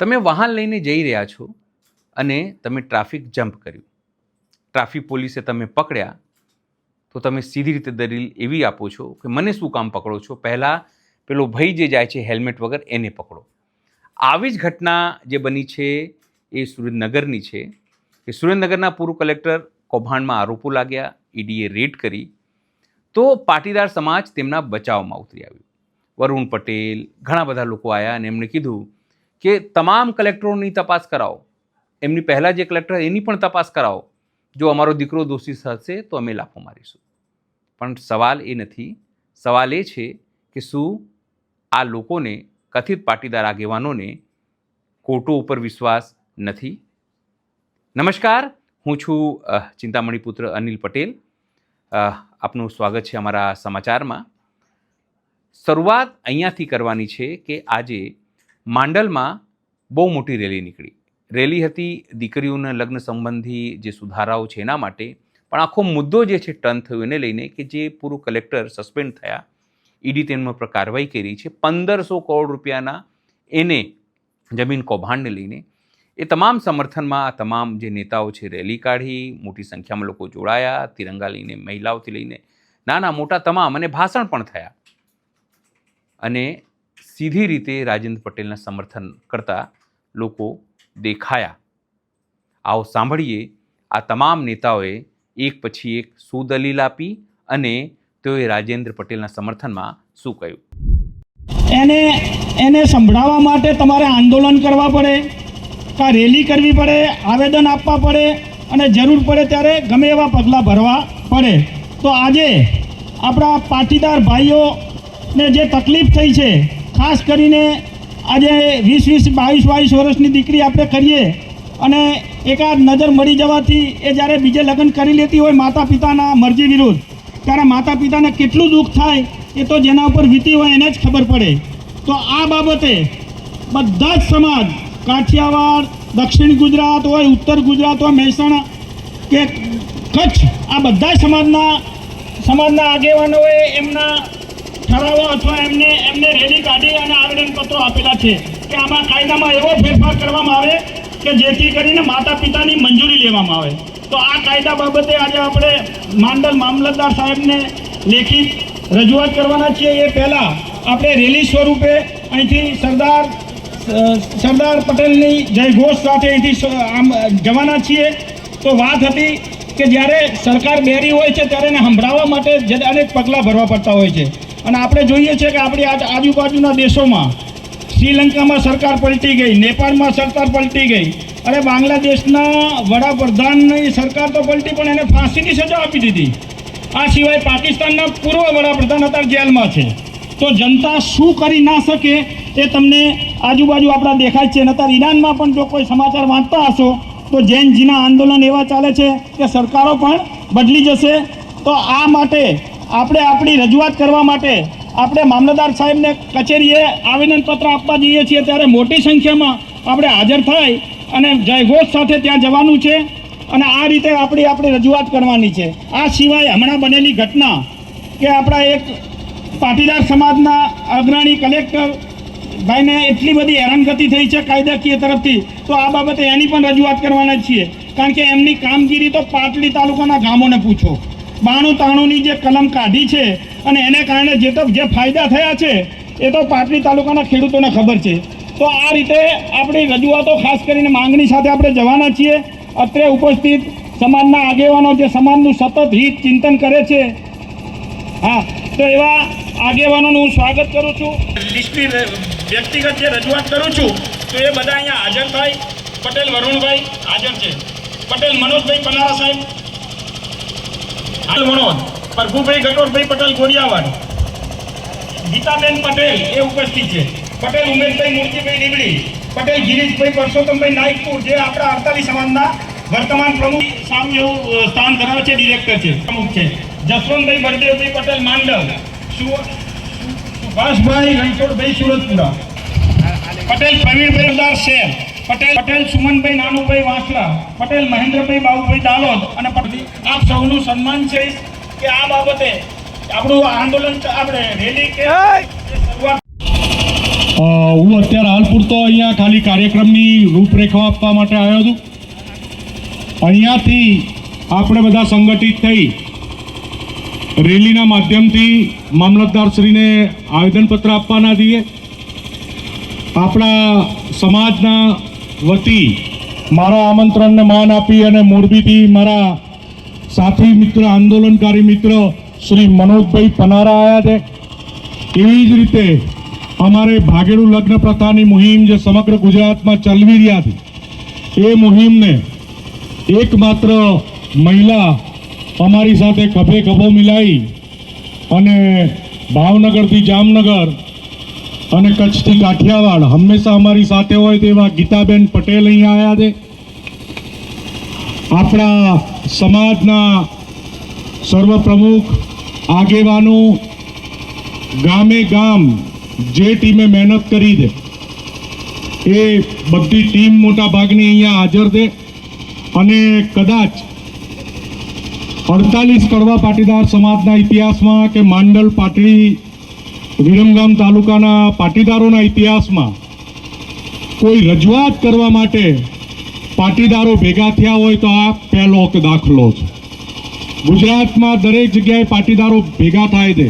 તમે વાહન લઈને જઈ રહ્યા છો અને તમે ટ્રાફિક જમ્પ કર્યું. ટ્રાફિક પોલીસે તમે પકડ્યા તો તમે સીધી રીતે દલીલ એવી આપો છો કે મને શું કામ પકડો છો? પહેલાં પેલો ભાઈ જે જાય છે હેલ્મેટ વગર એને પકડો. આવી જ ઘટના જે બની છે એ સુરેન્દ્રનગરની છે કે સુરેન્દ્રનગરના પૂર્વ કલેક્ટર કૌભાંડમાં આરોપો લાગ્યા, ઈડીએ રેડ કરી. તો પાટીદાર સમાજ તેમના બચાવમાં ઉતરી આવ્યું. વરુણ પટેલ, ઘણા બધા લોકો આવ્યા અને એમણે કીધું કે તમામ કલેક્ટરોની તપાસ કરાવો. એમની પહેલાં જે કલેક્ટર એની પણ તપાસ કરાવો. જો અમારો દીકરો દોષી થશે તો અમે લાફો મારીશું. પણ સવાલ એ નથી. સવાલ એ છે કે શું આ લોકોને, કથિત પાટીદાર આગેવાનોને કોર્ટો ઉપર વિશ્વાસ નથી? નમસ્કાર, હું છું ચિંતામણી પુત્ર અનિલ પટેલ. આપનું સ્વાગત છે અમારા સમાચારમાં. શરૂઆત અહીંયાથી કરવાની છે કે આજે માંડલમાં બહુ મોટી રેલી નીકળી. રેલી હતી દીકરીઓના લગ્ન સંબંધી જે સુધારાઓ છે એના માટે, પણ આખો મુદ્દો જે છે ટર્ન થયો એને લઈને કે જે પૂર્વ કલેક્ટર સસ્પેન્ડ થયા, ઈડી તેના પર કાર્યવાહી કરી છે. પંદરસો કરોડ રૂપિયાના એને જમીન કૌભાંડને લઈને એ તમામ સમર્થનમાં આ તમામ જે નેતાઓ છે રેલી કાઢી, મોટી સંખ્યામાં લોકો જોડાયા, તિરંગા લઈને, મહિલાઓથી લઈને, નાના મોટા તમામ અને ભાષણ પણ થયા. અને સીધી રીતે રાજેન્દ્ર પટેલના સમર્થન કરતા લોકો દેખાયા. આવો સાંભળીએ, આ તમામ નેતાઓએ એક પછી એક શું દલીલ આપી અને તેઓએ રાજેન્દ્ર પટેલના સમર્થનમાં શું કહ્યું? એને એને સંભળાવવા માટે તમારે આંદોલન કરવા પડે, કાં રેલી કરવી પડે, આવેદન આપવા પડે અને જરૂર પડે ત્યારે ગમે એવા પગલાં ભરવા પડે. તો આજે આપણા પાટીદાર ભાઈઓને જે તકલીફ થઈ છે ખાસ કરીને આજે વીસ વીસ, બાવીસ બાવીસ વર્ષની દીકરી આપણે કરીએ અને એકાદ નજર મળી જવાથી એ જ્યારે બીજે લગ્ન કરી લેતી હોય માતા પિતાના મરજી વિરુદ્ધ, ત્યારે માતા પિતાને કેટલું દુઃખ થાય એ તો જેના ઉપર વીતી હોય એને જ ખબર પડે. તો આ બાબતે બધા જ સમાજ, કાઠિયાવાડ, દક્ષિણ ગુજરાત હોય, ઉત્તર ગુજરાત હોય, મહેસાણા કે કચ્છ, આ બધા સમાજના સમાજના આગેવાનોએ એમના ઠરાવો અથવા એમને એમને રેલી કાઢી અને આવેદનપત્રો આપેલા છે કે આમાં કાયદામાં એવો ફેરફાર કરવામાં આવે કે જેથી કરીને માતા પિતાની મંજૂરી લેવામાં આવે. તો આ કાયદા બાબતે આજે આપણે માંડલ મામલતદાર સાહેબને લેખિત રજૂઆત કરવાના છીએ. એ પહેલાં આપણે રેલી સ્વરૂપે અહીંથી સરદાર સરદાર પટેલની જયઘોષ સાથે અહીંથી આમ, જવાના છીએ. તો વાત હતી કે જ્યારે સરકાર બેરી હોય છે ત્યારે એને સંભળાવવા માટે અનેક પગલાં ભરવા પડતા હોય છે. અને આપણે જોઈએ છીએ કે આપણી આજ- આજુબાજુના દેશોમાં શ્રીલંકામાં સરકાર પલટી ગઈ, નેપાળમાં સરકાર પલટી ગઈ, અને બાંગ્લાદેશના વડાપ્રધાનની સરકાર તો પલટી, પણ એને ફાંસીની સજા આપી દીધી. આ સિવાય પાકિસ્તાનના પૂર્વ વડાપ્રધાન અત્યારે જેલમાં છે. તો જનતા શું કરી ના શકે એ તમને આજુબાજુ આપણા દેખાય છે. નતર ઈરાનમાં પણ જો કોઈ સમાચાર વાંચતા હશો, તો જૈન જીના આંદોલન એવા ચાલે છે કે સરકારો પણ બદલી જશે. તો આ માટે આપણે આપણી રજૂઆત કરવા માટે આપણે મામલતદાર સાહેબને કચેરીએ આવેદનપત્ર આપવા જઈએ છીએ. ત્યારે મોટી સંખ્યામાં આપણે હાજર થઈ અને જયઘોષ સાથે ત્યાં જવાનું છે અને આ રીતે આપણી આપણી રજૂઆત કરવાની છે. આ સિવાય હમણાં બનેલી ઘટના કે આપણા એક પાટીદાર સમાજના અગ્રણી કલેક્ટર ભાઈને એટલી બધી હેરાનગતિ થઈ છે કાયદાકીય તરફથી, તો આ બાબતે એની પણ રજૂઆત કરવાના છીએ. કારણ કે એમની કામગીરી તો પાટલી તાલુકાના ગામોને પૂછો. બાણું તાણુંની જે કલમ કાઢી છે અને એને કારણે જે તો જે ફાયદા થયા છે, એ તો પાટલી તાલુકાના ખેડૂતોને ખબર છે. તો આ રીતે આપણી રજૂઆતો ખાસ કરીને માંગણી સાથે આપણે જવાના છીએ. અત્રે ઉપસ્થિત સમાજના આગેવાનો જે સમાજનું સતત હિત ચિંતન કરે છે. હા, તો એવા આગેવાનોનું હું સ્વાગત કરું છું. લિસ્ટની વ્યક્તિગત જે રજૂઆત કરું છું, તો એ બધા અહીંયા હાજર થાય પટેલ વરુણભાઈ હાજર છે. પટેલ મનોજભાઈ પનારા સાહેબ હાલ મનોજ પ્રભુભાઈ ગટોરભાઈ પટેલ ગોરિયાવાડ. ગીતાબેન પટેલ એ ઉપસ્થિત છે. પટેલ ઉમેશભાઈ મૂર્તિભાઈ નીબડી પટેલ ગિરીશભાઈ પરસોત્તમભાઈ નાઇકપુર જે આપણા અડતાલીસ સમાજના વર્તમાન પ્રમુખ સામે એવું સ્થાન ધરાવે છે, ડિરેક્ટર છે, પ્રમુખ છે. જસવંતભાઈ બળદેવભાઈ પટેલ માંડવ સુભાષભાઈ રણછોડભાઈ સુરતપુરા. પટેલ પ્રવીણભાઈ ઉદાર શેર પટેલ પટેલ સુમનભાઈ નાનુભાઈ વાંસલા પટેલ મહેન્દ્રભાઈ બાબુભાઈ દાલોદ અને આપ સૌનું સન્માન છે કે આ બાબતે આપણું આંદોલન આપણે રેલી કે હું અત્યારે હાલ પૂરતો અહીંયા ખાલી કાર્યક્રમની રૂપરેખા આપવા માટે આવ્યો છું. અહીંયાથી આપણે બધા સંગઠિત થઈ રેલીના માધ્યમથી મામલતદારશ્રીને આવેદનપત્ર આપવાના છીએ. આપણા સમાજના વતી મારા આમંત્રણને માન આપી અને મોરબીથી મારા સાથી મિત્ર, આંદોલનકારી મિત્ર શ્રી મનોજભાઈ પનારા આવ્યા છે. એવી જ રીતે અમારે ભાગેડું લગ્ન પ્રથાની મુહિમ જે સમગ્ર ગુજરાતમાં ચલવી રહ્યા હતી એ મુહિમને એકમાત્ર મહિલા અમારી સાથે ખભે ખભો મિલાવી અને ભાવનગરથી જામનગર અને કચ્છથી કાઠિયાવાડ હંમેશા અમારી સાથે હોય તેવા ગીતાબેન પટેલ અહીંયા આવ્યા છે. આપણા સમાજના સર્વ પ્રમુખ આગેવાનો, ગામે ગામ જે ટીમે મહેનત કરી છે, એ બધી ટીમ મોટા ભાગની અહીંયા હાજર છે. અને કદાચ અડતાલીસ કડવા પાટીદાર સમાજના ઇતિહાસમાં કે માંડલ પાટડી વિરમગામ તાલુકાના પાટીદારોના ઇતિહાસમાં કોઈ રજૂઆત કરવા માટે પાટીદારો ભેગા થયા હોય તો આ પહેલો દાખલો છે. ગુજરાતમાં દરેક જગ્યાએ પાટીદારો ભેગા થાય છે,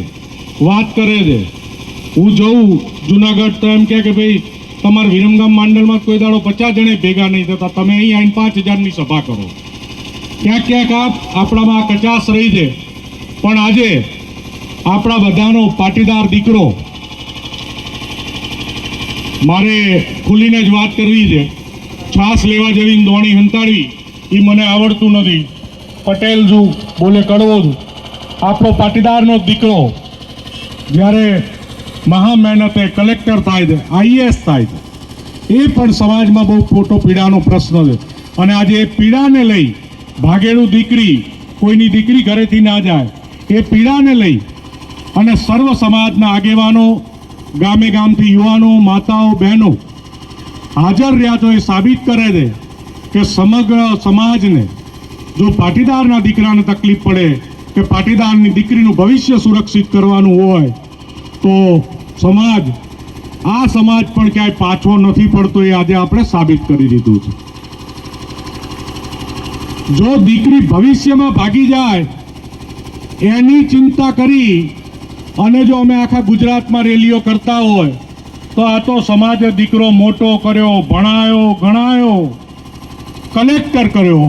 વાત કરે છે. હું જોઉં જુનાગઢ તો એમ કે ભાઈ, તમારા વિરમગામ માંડલમાં કોઈ દાડો પચાસ જણે ભેગા નહીં થતા, તમે અહીં આવીને પાંચ હજારની સભા કરો. ક્યાંક ક્યાંક આપ આપણામાં કચાશ રહી છે. પણ આજે આપણા બધાનો પાટીદાર દીકરો. મારે ખુલીને જ વાત કરવી છે. છાસ લેવા જેવી દોણી હંતાડવી, એ મને આવડતું નથી. પટેલ છું, બોલે કડવો છું. આપણો પાટીદારનો દીકરો. જ્યારે મહા મહેનતે કલેક્ટર થાય છે, આઈએએસ થાય છે, એ પણ સમાજમાં બહુ મોટો પીડાનો પ્રશ્ન છે. અને આજે એ પીડાને લઈ ભાગેડું દીકરી કોઈની દીકરી ઘરેથી ના જાય, એ પીડાને લઈ અને સર્વ સમાજના આગેવાનો, ગામે ગામથી યુવાનો, માતાઓ, બહેનો હાજર રહ્યા તો એ સાબિત કરે છે કે સમગ્ર સમાજને જો પાટીદારના દીકરાને તકલીફ પડે, કે પાટીદારની દીકરીનું ભવિષ્ય સુરક્ષિત કરવાનું હોય, તો સમાજ, આ સમાજ પણ ક્યાંય પાછો નથી પડતો એ આજે આપણે સાબિત કરી દીધું છે. જો દીકરી ભવિષ્યમાં ભાગી જાય, એની ચિંતા કરી અને જો અમે આખા ગુજરાતમાં રેલીઓ કરતા હોય, તો આ તો સમાજે દીકરો મોટો કર્યો, ભણાયો, ગણાયો, કલેક્ટર કર્યો.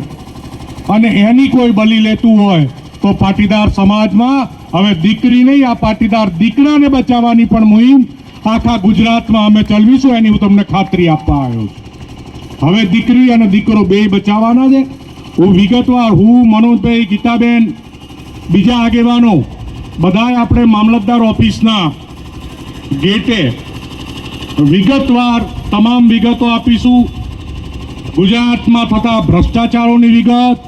અને એની કોઈ બલી લેતું હોય, તો પાટીદાર સમાજમાં હવે દીકરી નહીં આ પાટીદાર દીકરાને બચાવવાની પણ મુહિમ આખા ગુજરાતમાં અમે ચલવીશું. એની હું તમને ખાતરી આપવા આવ્યો છું. હવે દીકરી અને દીકરો બે બચાવવાના છે. હું વિગતવાર હું, મનોજભાઈ, ગીતાબેન, બીજા આગેવાનો બધાએ આપણે મામલતદાર ઓફિસના ગેટે વિગતવાર તમામ વિગતો આપીશું. ગુજરાતમાં થતા ભ્રષ્ટાચારોની વિગત,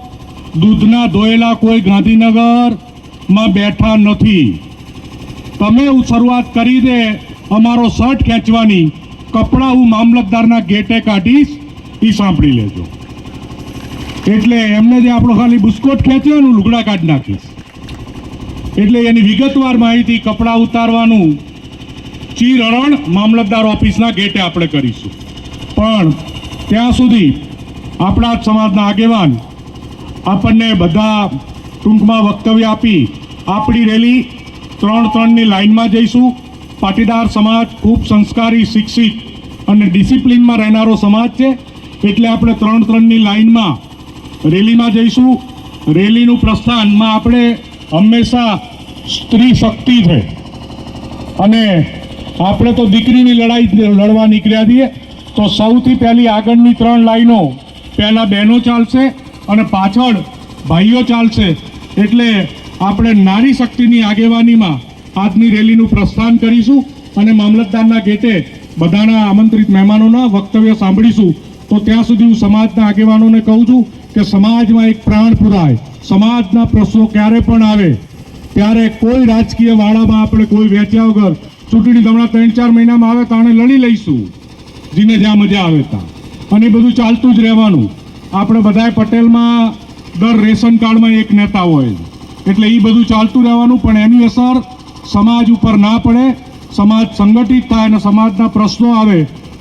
દૂધના ધોયેલા કોઈ ગાંધીનગરમાં બેઠા નથી. તમે હું શરૂઆત કરી દે, અમારો શર્ટ ખેંચવાની કપડાં હું મામલતદારના ગેટે કાઢીશ એ સાંભળી લેજો. એટલે એમને જે આપણો ખાલી બુસ્કોટ ખેંચ્યો એનું લુગડા કાઢી નાખીશ. એટલે એની વિગતવાર માહિતી કપડાં ઉતારવાનું ચીરરણ મામલતદાર ઓફિસના ગેટે આપણે કરીશું. પણ ત્યાં સુધી આપણા સમાજના આગેવાન આપણને બધા ટૂંકમાં વક્તવ્ય આપી આપણી રેલી ત્રણ ત્રણની લાઇનમાં જઈશું. પાટીદાર સમાજ ખૂબ સંસ્કારી, શિક્ષિત અને ડિસિપ્લિનમાં રહેનારો સમાજ છે. એટલે આપણે ત્રણ ત્રણની લાઇનમાં રેલીમાં જઈશું. રેલીનું પ્રસ્થાનમાં આપણે હંમેશા સ્ત્રી શક્તિ છે. અને આપણે તો દીકરીની લડાઈ લડવા નીકળ્યા છીએ. તો સૌથી પહેલી આગળની ત્રણ લાઈનો પહેલાં બહેનો ચાલશે અને પાછળ ભાઈઓ ચાલશે. એટલે આપણે નારી શક્તિની આગેવાનીમાં આજની રેલીનું પ્રસ્થાન કરીશું અને મામલતદારના ગેટે બધાના આમંત્રિત મહેમાનોના વક્તવ્ય સાંભળીશું. તો ત્યાં સુધી હું સમાજના આગેવાનોને કહું છું કે સમાજમાં એક પ્રાણ પુરાય. સમાજના પ્રશ્નો ક્યારે પણ આવે, ત્યારે કોઈ રાજકીય વાળામાં આપણે કોઈ વેચ્યા વગર ચૂંટણી હમણાં ત્રણ ચાર મહિનામાં આવે તો આને લડી લઈશું. જીને જ્યાં મજા આવે ત્યાં. અને બધું ચાલતું જ રહેવાનું. આપણે બધાએ પટેલમાં દર રેશન કાર્ડમાં એક નેતા હોય. એટલે એ બધું ચાલતું રહેવાનું, પણ એની અસર સમાજ ઉપર ના પડે. સમાજ સંગઠિત થાય અને સમાજના પ્રશ્નો આવે,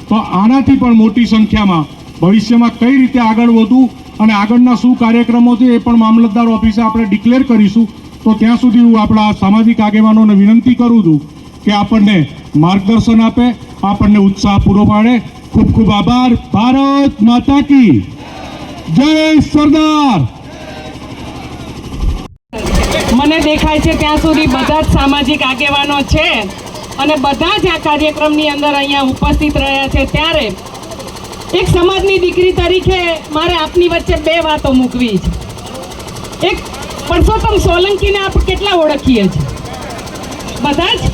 તો આનાથી પણ મોટી સંખ્યામાં ભવિષ્યમાં કઈ રીતે આગળ વધવું અને આગળના શું કાર્યક્રમો છે એ પણ મામલતદાર ઓફિસે આપણે ડિક્લેર કરીશું. તો ત્યાં સુધી હું આપણા સામાજિક આગેવાનોને વિનંતી કરું છું કે આપણને માર્ગદર્શન આપે, આપણને ઉત્સાહ પૂરો પાડે. ખૂબ ખૂબ આભાર. ભારત માતા કી. જય સરદાર. મને દેખાય છે ત્યાં સુધી બધા જ સામાજિક આગેવાનો છે અને બધા જ આ કાર્યક્રમની અંદર અહીંયા ઉપસ્થિત રહ્યા છે. ત્યારે એક સમાજની દીકરી તરીકે મારે આપની વચ્ચે બે વાતો મૂકવી છે. એક, પરસોત્તમ સોલંકીને આપ કેટલા ઓળખીએ છીએ બધા જ?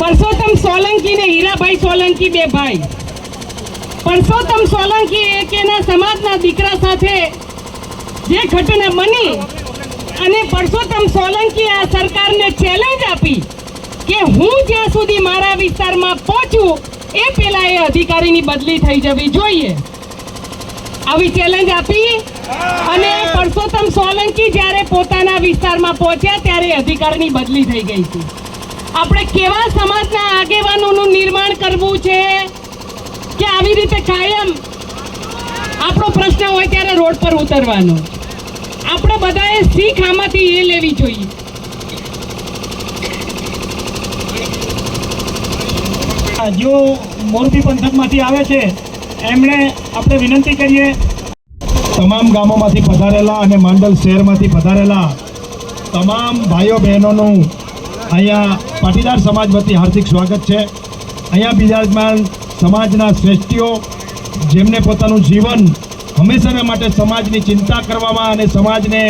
પરસોત્તમ સોલંકી ને હીરાભાઈ સોલંકી બે ભાઈ. પરસોત્તમ સોલંકી એક એના સમાજના દીકરા સાથે જે ઘટના બની અને પરસોત્તમ સોલંકી આ સરકારને ચેલેન્જ આપી કે હું જ્યાં સુધી મારા વિસ્તારમાં પહોંચું એ પહેલા એ અધિકારીની બદલી થઈ જવી જોઈએ. આવી ચેલેન્જ આપી અને પરસોત્તમ સોલંકી જ્યારે પોતાના વિસ્તારમાં પહોંચ્યા ત્યારે અધિકારીની બદલી થઈ ગઈ હતી. આપણે કેવા સમાજના આગેવાનોનું નિર્માણ કરવું છે કે આવી રીતે કાયમ આપણો પ્રશ્ન હોય ત્યારે રોડ પર ઉતરવાનો. આપણે બધાએ શીખ આમાંથી એ લેવી જોઈએ. જો મોરબી પંથકમાંથી આવે છે, એમણે આપણે વિનંતી કરીએ. તમામ ગામોમાંથી પધારેલા અને માંડલ શહેરમાંથી પધારેલા તમામ ભાઈઓ બહેનોનું અહીંયા પાટીદાર સમાજ વતી હાર્દિક સ્વાગત છે. અહીંયા બિરાજમાન સમાજના શ્રેષ્ઠીઓ, જેમને પોતાનું જીવન હંમેશાના માટે સમાજની ચિંતા કરવામાં અને સમાજને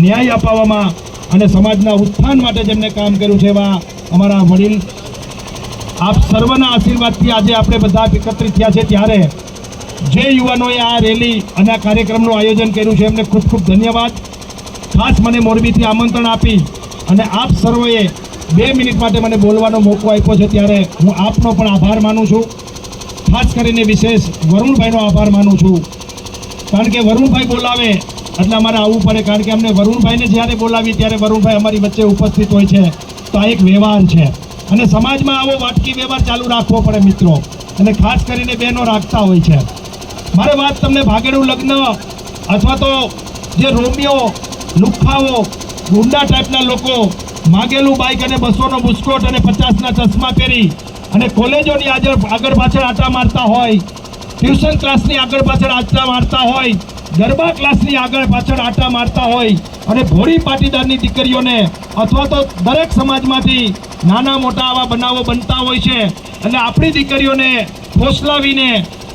ન્યાય અપાવવામાં અને સમાજના ઉત્થાન માટે જેમને કામ કર્યું છે એવા અમારા વડીલ આપ સર્વના આશીર્વાદથી આજે આપણે બધા એકત્રિત થયા છે. ત્યારે જે યુવાનોએ આ રેલી અને આ કાર્યક્રમનું આયોજન કર્યું છે, એમને ખૂબ ખૂબ ધન્યવાદ. ખાસ મને મોરબીથી આમંત્રણ આપી અને આપ સર્વોએ બે મિનિટ માટે મને બોલવાનો મોકો આપ્યો છે. ત્યારે હું આપનો પણ આભાર માનું છું. ખાસ કરીને વિશેષ વરુણભાઈનો આભાર માનું છું. કારણ કે વરુણભાઈ બોલાવે એટલે અમારે આવવું પડે. કારણ કે અમને વરુણભાઈને જ્યારે બોલાવી ત્યારે વરુણભાઈ અમારી વચ્ચે ઉપસ્થિત હોય છે. તો આ એક વ્યવહાર છે. અને સમાજમાં આવો વાટકી વ્યવહાર ચાલુ રાખવો પડે મિત્રો. અને ખાસ કરીને બહેનો રાખતા હોય છે. મારે વાત તમને ભાગેડું લગ્ન અથવા તો જે રોમિયો લુખ્ખાઓ ગુંડા ટાઈપના લોકો, માગેલું બાઇક અને બસોનો બુસ્કોટ અને પચાસના ચશ્મા પહેરી અને કોલેજોની આગળ આગળ પાછળ આટા મારતા હોય, ટ્યુશન ક્લાસની આગળ પાછળ આટા મારતા હોય ગરબા ક્લાસની આગળ પાછળ આટા મારતા હોય અને ભોળી પાટીદારની દીકરીઓને અથવા તો દરેક સમાજમાંથી નાના મોટા આવા બનાવો બનતા હોય છે અને આપણી દીકરીઓને ફોસલાવીને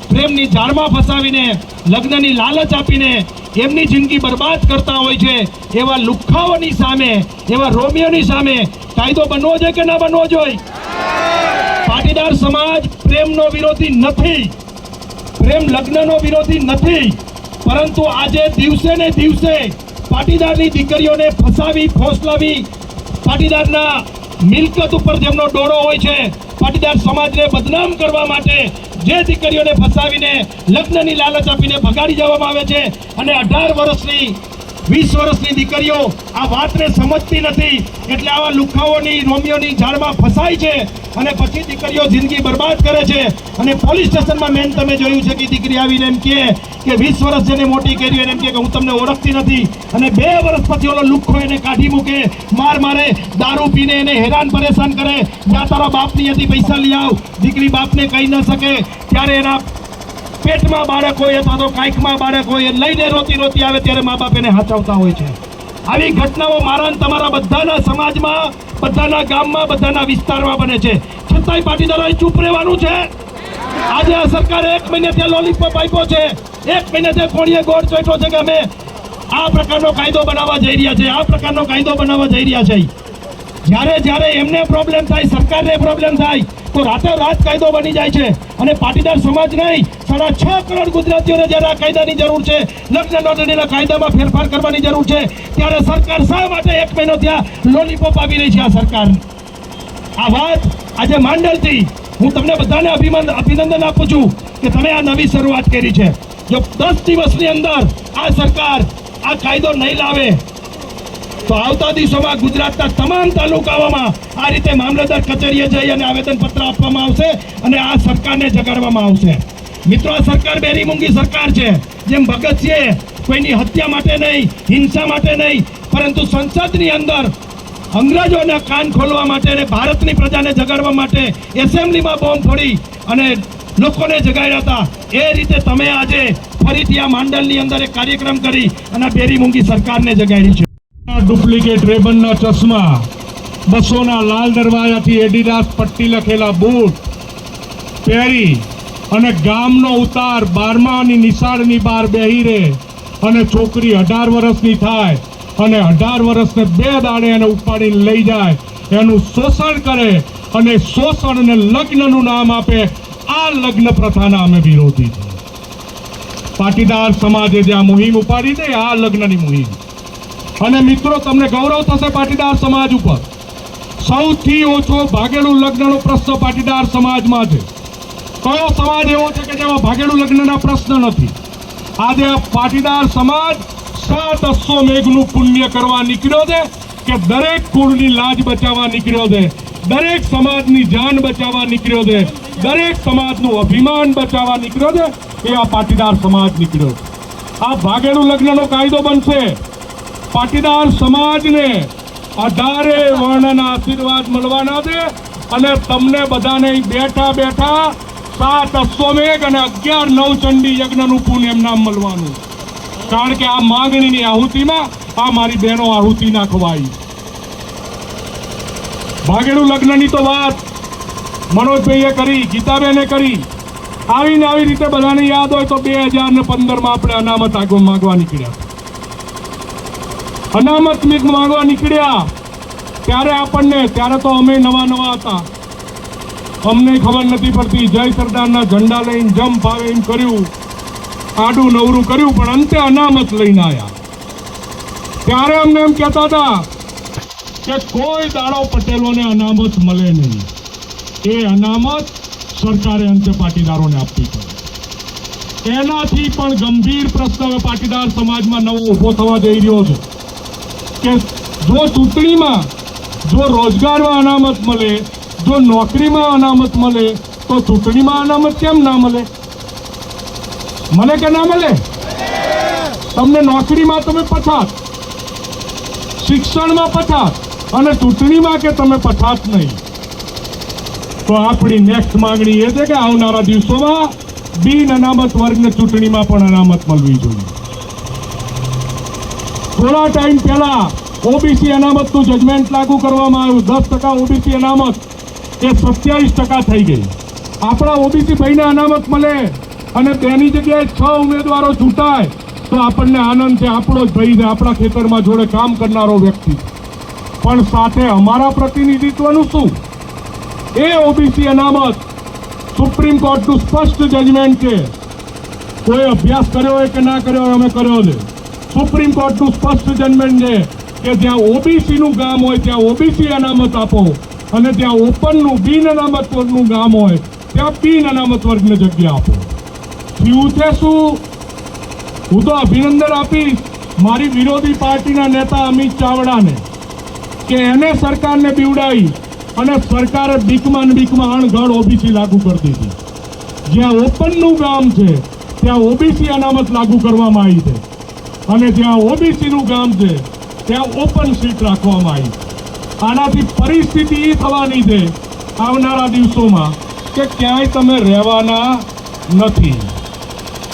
પ્રેમની જાળમાં ફસાવીને, લગ્નની લાલચ આપીને એમની જિંદગી બરબાદ કરતા હોય છે, એવા લુખ્ખાઓની સામે, એવા રોમિયોની સામે કાયદો બનવો જોઈએ કે ના બનવો જોઈએ? પાટીદાર સમાજ પ્રેમનો વિરોધી નથી. પ્રેમ લગ્નનો વિરોધી નથી. પરંતુ આજે દિવસે ને દિવસે પાટીદારની દીકરીઓને ફસાવી, ફોસલાવી પાટીદારના મિલકત ઉપર જેમનો ડોળો હોય છે, પાટીદાર સમાજને બદનામ કરવા માટે જે દીકરીઓને ફસાવીને લગ્નની લાલચ આપીને ભગાડી જવામાં આવે છે અને અઢાર વર્ષની વીસ વર્ષની દીકરીઓ આ વાતને સમજતી નથી. એટલે આવા લુખાઓની, રોમિયોની જાળમાં ફસાય છે અને પછી દીકરીઓ જિંદગી બરબાદ કરે છે. અને પોલીસ સ્ટેશનમાં મેન તમે જોયું છે કે દીકરી આવીને એમ કહે કે વીસ વર્ષ જેને મોટી કરી એને એમ કે હું તમને ઓળખતી નથી. અને બે વર્ષ પછી ઓલો લુખ્ખો એને કાઢી મૂકે, માર મારે, દારૂ પીને એને હેરાન પરેશાન કરે. જ્યાં તારા બાપની હતી પૈસા લઈ આવ. દીકરી બાપને કહી ન શકે. ત્યારે એના પેટમાં બાળક હોય અથવા તો કાંઈકમાં બાળક હોય એ લઈને રોતી રોતી આવે ત્યારે મા બાપ એને હાચવતા હોય છે. આવી ઘટનાઓ મારા તમારા બધાના સમાજમાં, બધાના ગામમાં, બધાના વિસ્તારમાં બને છે. છતાંય પાટીદારોએ ચૂપ રહેવાનું છે? આજે આ સરકારે એક મહિને ત્યાં લોલીપોપ આપ્યો છે. એક મહિને ત્યાં કોણીએ ગોળ ચોટ્યો છે કે અમે આ પ્રકારનો કાયદો બનાવવા જઈ રહ્યા છે આ પ્રકારનો કાયદો બનાવવા જઈ રહ્યા છે જ્યારે જ્યારે એમને પ્રોબ્લેમ થાય, સરકારને પ્રોબ્લેમ થાય, તો રાતે રાત કાયદો બની જાય છે. અને પાટીદાર સમાજ નહીં સાડા છ કરોડ ગુજરાતીઓને જ્યારે આ કાયદાની જરૂર છે લગ્ન નોંધણીના કાયદામાં ફેરફાર કરવાની જરૂર છે, ત્યારે સરકાર શા માટે એક મહિનો ત્યાં લોલીપોપ આપી રહી છે આ સરકાર? આ વાત આજે માંડલથી હું તમને બધાને અભિમાન, અભિનંદન આપું છું કે તમે આ નવી શરૂઆત કરી છે. જો દસ દિવસની અંદર આ સરકાર આ કાયદો નહીં લાવે, તો આવતા દિવસોમાં ગુજરાતના તમામ તાલુકાઓમાં આ રીતે મામલતદાર કચેરીએ જઈ અને આવેદનપત્ર આપવામાં આવશે અને આ સરકારને જગાડવામાં આવશે. મિત્રો સરકાર બેરી મૂંગી સરકાર છે. જેમ ભગતસિંહે કોઈની હત્યા માટે નહીં, હિંસા માટે નહીં, પરંતુ સંસદની અંદર અંગ્રેજોના કાન ખોલવા માટે અને ભારતની પ્રજાને જગાડવા માટે એસેમ્બલીમાં બોમ્બ ફોડી અને લોકોને જગાડ્યા હતા. એ રીતે તમે આજે ફરીથી આ માંડલની અંદર એક કાર્યક્રમ કરી અને બેરી મૂંગી સરકારને જગાડી છે. ડુપ્લિકેટ રેબનના ચશ્મા, બસોના લાલ દરવાજાથી એડિડાસ પટ્ટી લખેલા બૂટ, પહેરી અને ગામનો ઉતાર બારમાની નિશાળની બહાર બેહી રહે અને છોકરી અઢાર વર્ષની થાય અને અઢાર વર્ષને બે દાડે એને ઉપાડીને લઈ જાય. એનું શોષણ કરે અને શોષણને લગ્નનું નામ આપે. આ લગ્ન પ્રથાના અમે વિરોધી છીએ. પાટીદાર સમાજે જે આ મુહિમ ઉપાડી છે આ લગ્નની મુહિમ. અને મિત્રો, તમને ગૌરવ થશે પાટીદાર સમાજ ઉપર. સૌથી ઓછો ભાગેલું લગ્નનો પ્રશ્ન પાટીદાર સમાજમાં છે. કયો સમાજ એવો છે કે જેમાં ભાગેડું લગ્નના પ્રશ્ન નથી? આજે પાટીદાર સમાજ સાત અસો મેઘનું પુણ્ય કરવા નીકળ્યો છે કે દરેક કુળની લાજ બચાવવા નીકળ્યો છે? દરેક સમાજની જાન બચાવવા નીકળ્યો છે? દરેક સમાજનું અભિમાન બચાવવા નીકળ્યો છે? એ આ પાટીદાર સમાજ નીકળ્યો આ ભાગેડું લગ્નનો કાયદો બનશે. પાટીદાર સમાજને અઢારે વર્ણના આશીર્વાદ મળવાના છે અને તમને બધાને બેઠા બેઠા સાત અશ્વમેઘ અને અગિયાર નવચંડી યજ્ઞનું પુણ્ય નામ મળવાનું. કારણ કે આ માગણીની આહુતિમાં આ મારી બહેનો આહુતિ નાખવાઈ. ભાગેડું લગ્નની તો વાત મનોજભાઈએ કરી, ગીતાબેને કરી. આવીને આવી રીતે બધાને યાદ હોય તો બે હજાર ને પંદરમાં આપણે અનામત આગળ માંગવા નીકળ્યા. અનામત માંગવા નીકળ્યા. ત્યારે આપણને, ત્યારે તો અમે નવા નવા હતા. અમને ખબર નથી પડતી, જય સરદારના ઝંડા લઈને જમ ફાવે એમ કર્યું. આડું નવરું કર્યું, પણ અંતે અનામત લઈને આવ્યા ત્યારે અમને એમ કહેતા હતા કે કોઈ દાડો પટેલોને અનામત મળે નહીં. એ અનામત સરકારે અંતે પાટીદારોને આપવી પડે. એનાથી પણ ગંભીર પ્રશ્ન પાટીદાર સમાજમાં નવો ઊભો થવા જઈ રહ્યો છે કે જો ચૂંટણીમાં જો રોજગારમાં અનામત મળે જો નોકરીમાં અનામત મળે, તો ચૂંટણીમાં અનામત કેમ ના મળે? મળે કે ના મળે? તમને નોકરીમાં તમે પછાત, શિક્ષણમાં પછાત અને ચૂંટણીમાં કે તમે પછાત નહીં. તો આપણી નેક્સ્ટ માંગણી એ છે કે આવનારા દિવસોમાં બિન અનામત વર્ગને ચૂંટણીમાં પણ અનામત મળવી જોઈએ. થોડા ટાઈમ પહેલા ઓબીસી અનામતનું જજમેન્ટ લાગુ કરવામાં આવ્યું. દસ ટકા ઓબીસી અનામત. એ સત્યાવીસ ટકા થઈ ગઈ. આપણા ઓબીસી ભાઈને અનામત મળે અને તેની જગ્યાએ છ ઉમેદવારો ચૂંટાય, તો આપણને આનંદ છે. આપણો જ ભાઈ છે. આપણા ખેતરમાં જોડે કામ કરનારો વ્યક્તિ. પણ સાથે અમારા પ્રતિનિધિત્વનું શું? એ ઓબીસી અનામત સુપ્રીમ કોર્ટનું સ્પષ્ટ જજમેન્ટ છે. કોઈ અભ્યાસ કર્યો હોય કે ના કર્યો હોય, અમે કર્યો છે. સુપ્રીમ કોર્ટનું સ્પષ્ટ જજમેન્ટ છે કે જ્યાં ઓબીસીનું ગામ હોય, ત્યાં ઓબીસી અનામત આપો. અને જ્યાં ઓપનનું બિન અનામત વર્ગનું ગામ હોય, ત્યાં બિન અનામત વર્ગને જગ્યા આપો. થયું છે શું હું તો અભિનંદન આપીશ મારી વિરોધી પાર્ટીના નેતા અમિત ચાવડાને કે એને સરકારને બીવડાવી અને સરકારે બીકમાં બીકમાં અણઘડ ઓબીસી લાગુ કરી દીધી. જ્યાં ઓપનનું ગામ છે, ત્યાં ઓબીસી અનામત લાગુ કરવામાં આવી છે. અને જ્યાં ઓબીસીનું ગામ છે, ત્યાં ઓપન સીટ રાખવામાં આવી આનાથી પરિસ્થિતિ એ થવાની છે આવનારા દિવસોમાં કે ક્યાંય તમે રહેવાના નથી.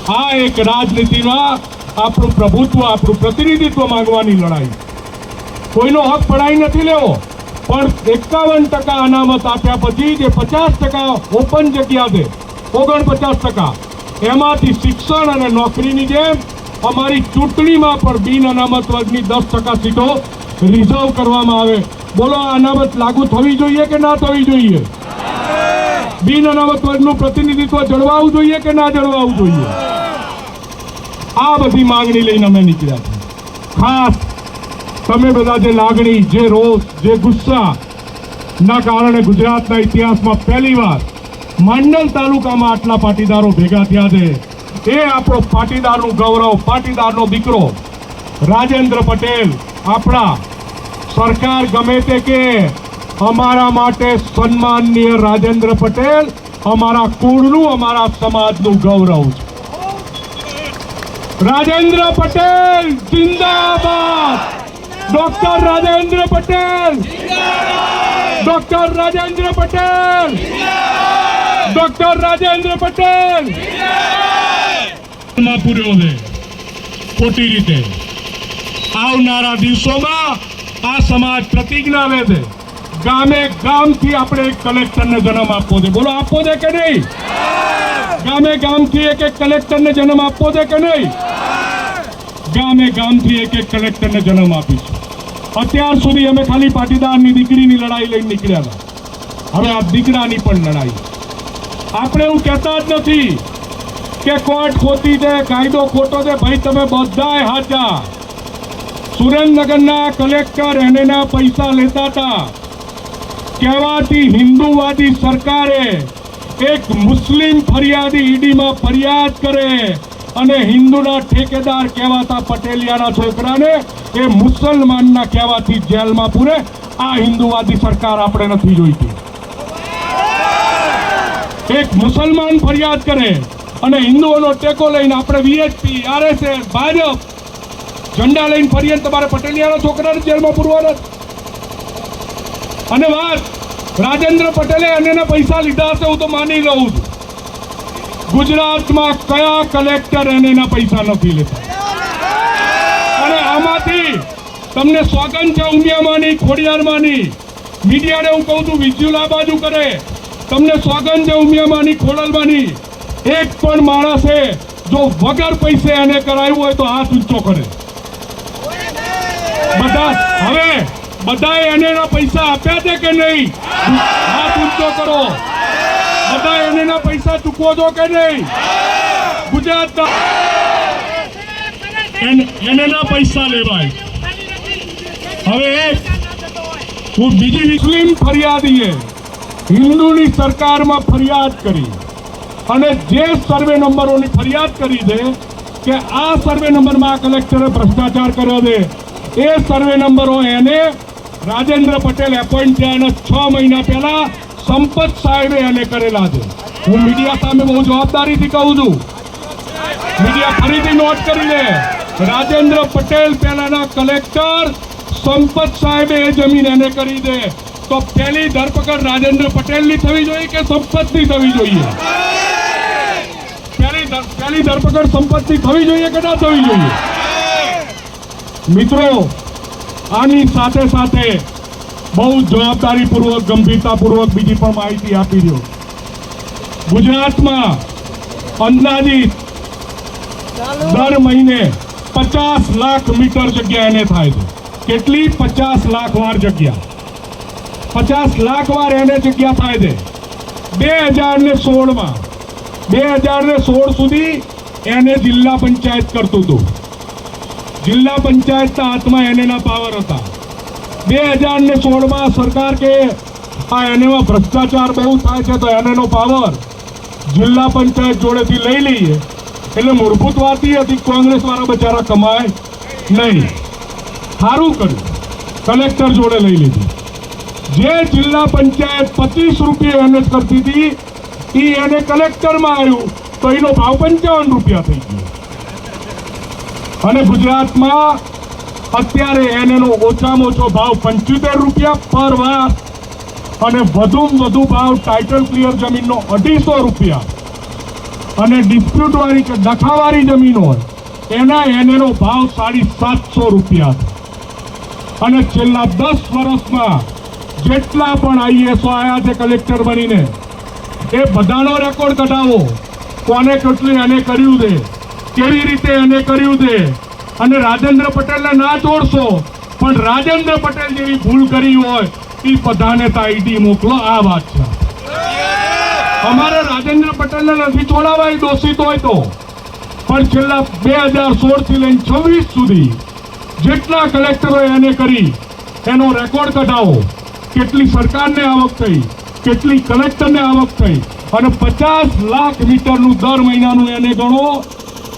આ એક રાજનીતિમાં આપણું પ્રભુત્વ, આપણું પ્રતિનિધિત્વ માંગવાની લડાઈ. કોઈનો હક પડાઈ નથી લેવો, પણ એકાવન ટકા અનામત આપ્યા પછી જે પચાસ ટકા ઓપન જગ્યા છે, ઓગણપચાસ ટકા, એમાંથી શિક્ષણ અને નોકરીની જેમ અમારી ચૂંટણીમાં પણ બિન અનામત વર્ગની દસ ટકા સીટો રિઝર્વ કરવામાં આવે. બોલો આ અનામત લાગુ થવી જોઈએ કે ના થવી જોઈએ? બિન અનામત વર્ગનું પ્રતિનિધિત્વ જળવાવું જોઈએ કે ના જળવાવું જોઈએ? આ બધી માંગણી લઈને અમે નીકળ્યા છીએ. ખાસ તમે બધા જે લાગણી, જે રોષ, જે ગુસ્સા ના કારણે ગુજરાતના ઇતિહાસમાં પહેલીવાર માંડલ તાલુકામાં આટલા પાટીદારો ભેગા થયા છે. એ આપણો પાટીદારનું ગૌરવ, પાટીદારનો દીકરો રાજેન્દ્ર પટેલ આપણા સરકાર ગમે તે કે અમારા માટે સન્માનનીય રાજેન્દ્ર પટેલ અમારા કુળનું, અમારા સમાજનું ગૌરવ છે. રાજેન્દ્ર પટેલ, જિંદાબાદ! Doctor Rajendra Patel! Doctor Rajendra Patel! Doctor Rajendra Patel! પૂર્યો છે ખોટી રીતે આવનારા દિવસોમાં આ સમાજ પ્રતિજ્ઞા લે છે. ગામે ગામથી આપણે એક કલેક્ટરને જન્મ આપવો છે. બોલો, આપવો છે કે નહીં? ગામે ગામથી એક એક કલેક્ટરને જન્મ આપવો છે કે નહીં? ગામે ગામથી એક એક કલેક્ટરને જન્મ આપીશું. અત્યાર સુધી અમે ખાલી પાટીદારની દીકરીની લડાઈ લઈને નીકળ્યા હતા. હવે આ દીકરાની પણ લડાઈ. આપણે એવું કહેતા જ નથી કે કોર્ટ ખોટી છે, કાયદો ખોટો છે. ભાઈ, તમે બધાય હાચા. સુરેન્દ્રનગરના કલેક્ટર એનેના પૈસા લેતા હતા. કહેવાતી હિન્દુવાદી સરકારે એક મુસ્લિમ ફરિયાદી ઈડીમાં ફરિયાદ કરે અને હિન્દુના ઠેકેદાર કહેવાતા પટેલિયાના છોકરાને એ મુસલમાનના કહેવાથી જેલમાં પૂરે. આ હિન્દુવાદી સરકાર આપણે નથી જોઈતી. એક મુસલમાન ફરિયાદ કરે અને હિન્દુઓનો ટેકો લઈને આપણે વીએચપી, આરએસએસ, ભાજપ ઝંડા લઈને ફરીએ તમારે પટેલિયાના છોકરાને જેલમાં પૂરવાના. અને વાત, રાજેન્દ્ર પટેલે અન્યના પૈસા લીધા હશે હું તો માની લઉં છું. ગુજરાતમાં કયા કલેક્ટર એના પૈસા નથી લેતા? અને આમાંથી તમને સોગન છે ઉમિયામાંની, ખોડિયારમાંની. મીડિયાને હું કહું છું, વિઝ્યુલ આ બાજુ કરે. તમને સોગન છે ઉમિયામાંની, ખોડલમાંની. એક પણ માણસે જો વગર પૈસે એને કરાયું હોય તો હાથ ઊંચો કરે. બધા હવે બધાએ એનેના પૈસા આપ્યા છે કે નહીં? હાથ ઊંચો કરો. બધા એનેના પૈસા ચૂકવો છો કે નહીં? ગુજરાતના એન- એનેના પૈસા લેવાય. હવે હું બીજી મુસ્લિમ ફરિયાદીએ હિન્દુની સરકારમાં ફરિયાદ કરી અને જે સર્વે નંબરોની ફરિયાદ કરી છે કે આ સર્વે નંબરમાં કલેક્ટરે ભ્રષ્ટાચાર કર્યો છે. એ સર્વે નંબરો એને રાજેન્દ્ર પટેલ એપોઇન્ટ થયા અને છ મહિના પહેલા સંપત સાહેબે એને કરેલા છે. હું મીડિયા સામે બહુ જવાબદારીથી કહું છું. મીડિયા ફરીથી નોટ કરી લે. રાજેન્દ્ર પટેલ પહેલાના કલેક્ટર સંપત સાહેબે એ જમીન એને કરી દે. તો પહેલી ધરપકડ રાજેન્દ્ર પટેલની થવી જોઈએ કે સંપતની થવી જોઈએ? પહેલી પહેલી ધરપકડ સંપતની થવી જોઈએ કે ના થવી જોઈએ? મિત્રો, આની સાથે સાથે બહુ જવાબદારીપૂર્વક, ગંભીરતાપૂર્વક બીજી પણ માહિતી આપી દો ગુજરાતમાં અંદાજિત દર મહિને પચાસ લાખ મીટર જગ્યા એને થાય છે. કેટલી? પચાસ લાખ વાર જગ્યા. પચાસ લાખ વાર એને જગ્યા થાય છે. બે હજાર ને સોળમાં, બે હજાર ને સોળ સુધી એને જિલ્લા પંચાયત કરતું હતું. જિલ્લા પંચાયતના હાથમાં એનેના પાવર હતા. બે હજાર ને સોળમાં સરકાર કે આ એનેમાં ભ્રષ્ટાચાર બહુ થાય છે તો એનેનો પાવર જિલ્લા પંચાયત જોડેથી લઈ લઈએ. એટલે મૂળભૂત વાત એ હતી કોંગ્રેસ વાળા બચારા કમાય નહીં. સારું કર્યું. કલેક્ટર જોડે લઈ લીધી. જે જિલ્લા પંચાયત પચીસ રૂપિયા એને કરતી હતી એ એને કલેક્ટરમાં આવ્યું તો એનો ભાવ પંચાવન રૂપિયા થઈ ગયો. અને ગુજરાતમાં અત્યારે એનેનો ઓછામાં ઓછો ભાવ પંચોતેર રૂપિયા પર વાર અને વધુમાં વધુ ભાવ ટાઇટલ ક્લિયર જમીનનો અઢીસો રૂપિયા. અને ડિસ્પ્યુટવાળી કે દખાવાળી જમીન હોય, એના એનેનો ભાવ સાડી સાતસો રૂપિયા. અને છેલ્લા દસ વર્ષમાં જેટલા પણ આઈએસઓ આવ્યા છે કલેક્ટર બનીને, એ બધાનો રેકોર્ડ કઢાવો. કોને કેટલું એને કર્યું છે? કેવી રીતે એને કર્યું છે? અને રાજેન્દ્ર પટેલને ના તોડશો, પણ રાજેન્દ્ર પટેલ જેવી ભૂલ કરી હોય, એ બધાને તાઈડી મોકલો, આ વાત છે. અમારે રાજેન્દ્ર પટેલને નથી છોડાવા એ દોષિત હોય તો. પણ છેલ્લા બે હજાર સોળથી લઈને છવ્વીસ સુધી જેટલા કલેક્ટરોએ એને કરી, એનો રેકોર્ડ કઢાવો, કેટલી સરકારને આવક થઈ, કેટલી કલેક્ટરને આવક થઈ, અને પચાસ લાખ મીટરનું દર મહિનાનું એને ગણો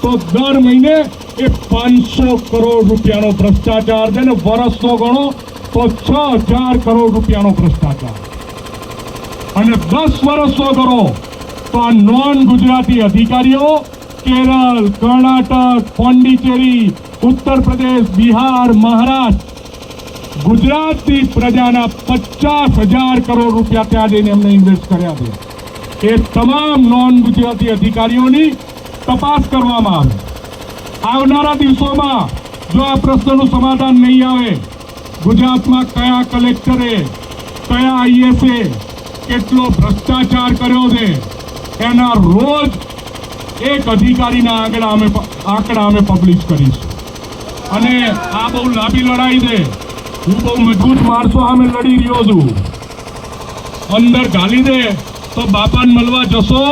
તો દર મહિને એ પાંચસો કરોડ રૂપિયાનો ભ્રષ્ટાચાર છે અને વર્ષનો ગણો તો છ હજાર કરોડ રૂપિયાનો ભ્રષ્ટાચાર. અને દસ વર્ષનો ગણો તો આ નોન ગુજરાતી અધિકારીઓ કેરળ, કર્ણાટક, પોંડિચેરી, ઉત્તર પ્રદેશ, બિહાર, મહારાષ્ટ્ર, ગુજરાતની પ્રજાના પચાસ હજાર કરોડ રૂપિયા ત્યાં જઈને એમને ઇન્વેસ્ટ કર્યા છે. એ તમામ નોન ગુજરાતી અધિકારીઓની તપાસ કરવામાં આવે. આવનારા દિવસોમાં જો આ પ્રશ્નનું સમાધાન નહીં આવે, ગુજરાતમાં કયા કલેક્ટરે, કયા આઈએસએ કેટલો ભ્રષ્ટાચાર કર્યો છે, એના રોજ એક અધિકારીના આંકડા અમે આંકડા અમે પબ્લિશ કરીશું. અને આ બહુ લાંબી લડાઈ છે. હું બહુ મજબૂત માણસો સામે લડી રહ્યો છું. અંદર ગાલી દે તો બાપાને મળવા જશો?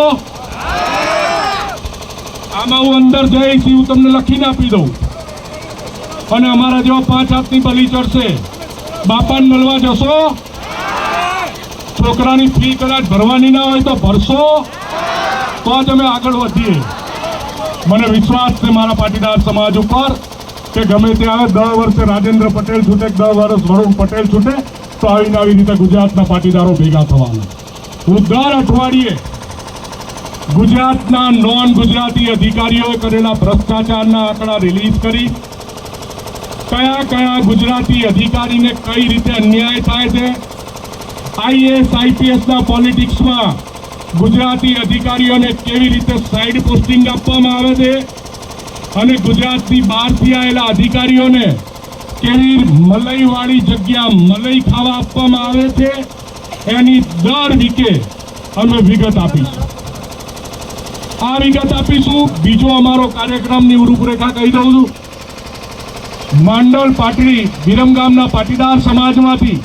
આમાં હું અંદર જઈશ હું તમને લખીને આપી દઉં. અને અમારા જેવા પાંચ હાથની બલી ચડશે. બાપાને મળવા જશો? છોકરાની ફી કદાચ ભરવાની ના હોય તો ભરશો. તો જ અમે આગળ વધીએ. મને વિશ્વાસ છે મારા પાટીદાર સમાજ ઉપર કે ગમે તે આવે, દર વર્ષે રાજેન્દ્ર પટેલ છૂટે દર વર્ષ વરુણ પટેલ છૂટે, તો આવીને આવી રીતે ગુજરાતના પાટીદારો ભેગા થવાના. હું દર અઠવાડિયે ગુજરાતના નોન ગુજરાતી અધિકારીઓએ કરેલા ભ્રષ્ટાચારના આંકડા રિલીઝ કરી. કયા કયા ગુજરાતી અધિકારીને કઈ રીતે અન્યાય થાય છે? આઈએસ, આઈપીએસના પોલિટિક્સમાં ગુજરાતી અધિકારીઓને કેવી રીતે સાઈડ પોસ્ટિંગ આપવામાં આવે છે? અને ગુજરાતની બહારથી આવેલા અધિકારીઓને કેવી મલઈવાળી જગ્યા મલઈ ખાવા આપવામાં આવે છે? એની દર વીકે અમે વિગત આપીશું. આ વિગત આપીશું. બીજો અમારો કાર્યક્રમની રૂપરેખા કહી દઉં છું. માંડલ પાટડી વિરમગામના પાટીદાર સમાજમાંથી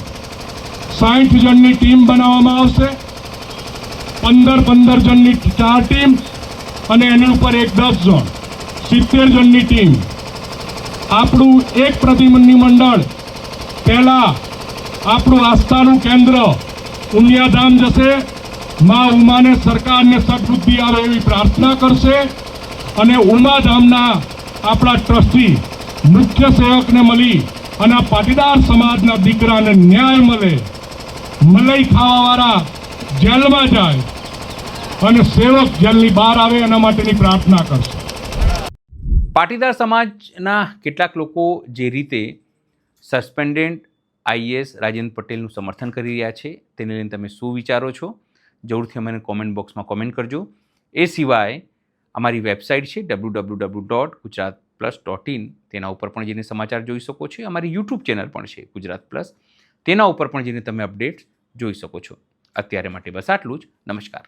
સાઠ જણની ટીમ બનાવવામાં આવશે. પંદર પંદર જણની ચાર ટીમ અને એની ઉપર એક દસ જણ. સિત્તેર જણની ટીમ. આપણું એક પ્રતિનિધિ મંડળ. પહેલાં આપણું આસ્થાનું કેન્દ્ર ઉમિયાધામ જશે. મા ઉમાને સરકારને સદબુદ્ધિ આવે એવી પ્રાર્થના કરશે અને ઉમાધામના આપણા ટ્રસ્ટી મુખ્ય સેવકને મળી અને આ પાટીદાર સમાજના દીકરાને ન્યાય મળે, મલઈ ખાવાવાળા જેલમાં જાય અને સેવક જેલની બહાર આવે એના માટેની પ્રાર્થના કરશે. પાટીદાર સમાજના કેટલાક લોકો જે રીતે સસ્પેન્ડેડ આઈએસ રાજેન્દ્ર પટેલનું સમર્થન કરી રહ્યા છે, તેને લઈને તમે શું વિચારો છો? જરૂરથી અમને કોમેન્ટ બોક્સમાં કોમેન્ટ કરજો. એ સિવાય અમારી વેબસાઇટ છે W W W dot Gujarat plus dot in તેના ઉપર પણ જઈને સમાચાર જોઈ શકો છો. અમારી યુટ્યુબ ચેનલ પણ છે ગુજરાત પ્લસ. તેના ઉપર પણ જઈને તમે અપડેટ જોઈ શકો છો. અત્યારે માટે બસ આટલું જ. નમસ્કાર.